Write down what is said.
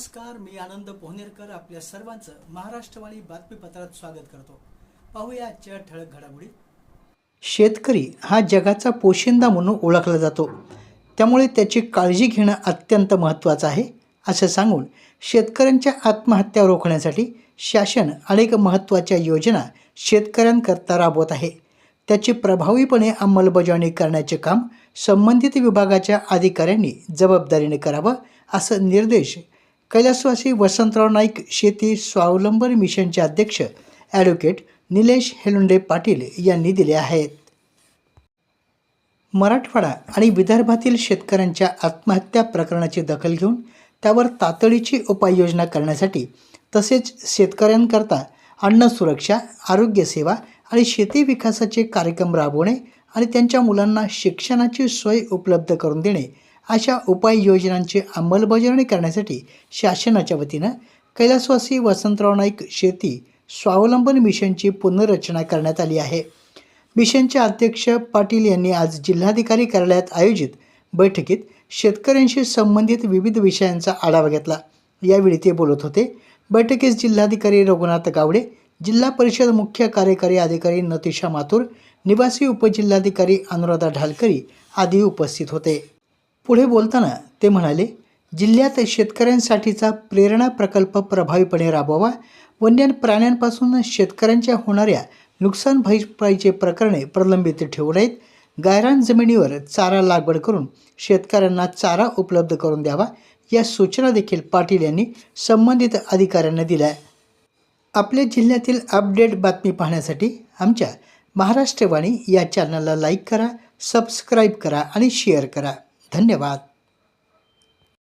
नमस्कार मी आनंद पोहनेरकर आपल्या सर्वांचं महाराष्ट्रवाणी बातमीपत्रात स्वागत करतो. पाहूया आजच्या ठळक घडामोडी. शेतकरी हा जगाचा पोशिंदा म्हणून ओळखला जातो. त्यामुळे त्याची काळजी घेणं अत्यंत महत्त्वाचं आहे असं सांगून शेतकऱ्यांच्या आत्महत्या रोखण्यासाठी शासन अनेक महत्त्वाच्या योजना शेतकऱ्यांकरता राबवत आहे. त्याची प्रभावीपणे अंमलबजावणी करण्याचे काम संबंधित विभागाच्या अधिकाऱ्यांनी जबाबदारीने करावं असं निर्देश कैलासवासी वसंतराव नाईक शेती स्वावलंबन मिशनचे अध्यक्ष ॲडव्होकेट निलेश हेलुंडे पाटील यांनी दिले आहेत. मराठवाडा आणि विदर्भातील शेतकऱ्यांच्या आत्महत्या प्रकरणाची दखल घेऊन त्यावर तातडीची उपाययोजना करण्यासाठी तसेच शेतकऱ्यांकरता अन्न सुरक्षा आरोग्य सेवा आणि शेती विकासाचे कार्यक्रम राबवणे आणि त्यांच्या मुलांना शिक्षणाची सोय उपलब्ध करून देणे अशा उपाययोजनांची अंमलबजावणी करण्यासाठी शासनाच्या वतीनं कैलासवासी वसंतराव नाईक शेती स्वावलंबन मिशनची पुनर्रचना करण्यात आली आहे. मिशनचे अध्यक्ष पाटील यांनी आज जिल्हाधिकारी कार्यालयात आयोजित बैठकीत शेतकऱ्यांशी संबंधित विविध विषयांचा आढावा घेतला. यावेळी ते बोलत होते. बैठकीस जिल्हाधिकारी रघुनाथ गावडे जिल्हा परिषद मुख्य कार्यकारी अधिकारी नतिशा माथुर निवासी उपजिल्हाधिकारी अनुराधा ढालकरी आदी उपस्थित होते. पुढे बोलताना ते म्हणाले जिल्ह्यात शेतकऱ्यांसाठीचा प्रेरणा प्रकल्प प्रभावीपणे राबवावा. वन्य प्राण्यांपासून शेतकऱ्यांच्या होणाऱ्या नुकसान भरपाईचे प्रकरणे प्रलंबित ठेवू नयेत. गायरान जमिनीवर चारा लागवड करून शेतकऱ्यांना चारा उपलब्ध करून द्यावा. या सूचना देखील पाटील यांनी संबंधित अधिकाऱ्यांना दिल्या. आपल्या जिल्ह्यातील अपडेट बातमी पाहण्यासाठी आमच्या महाराष्ट्रवाणी या चॅनलला लाईक करा सबस्क्राईब करा आणि शेअर करा. धन्यवाद.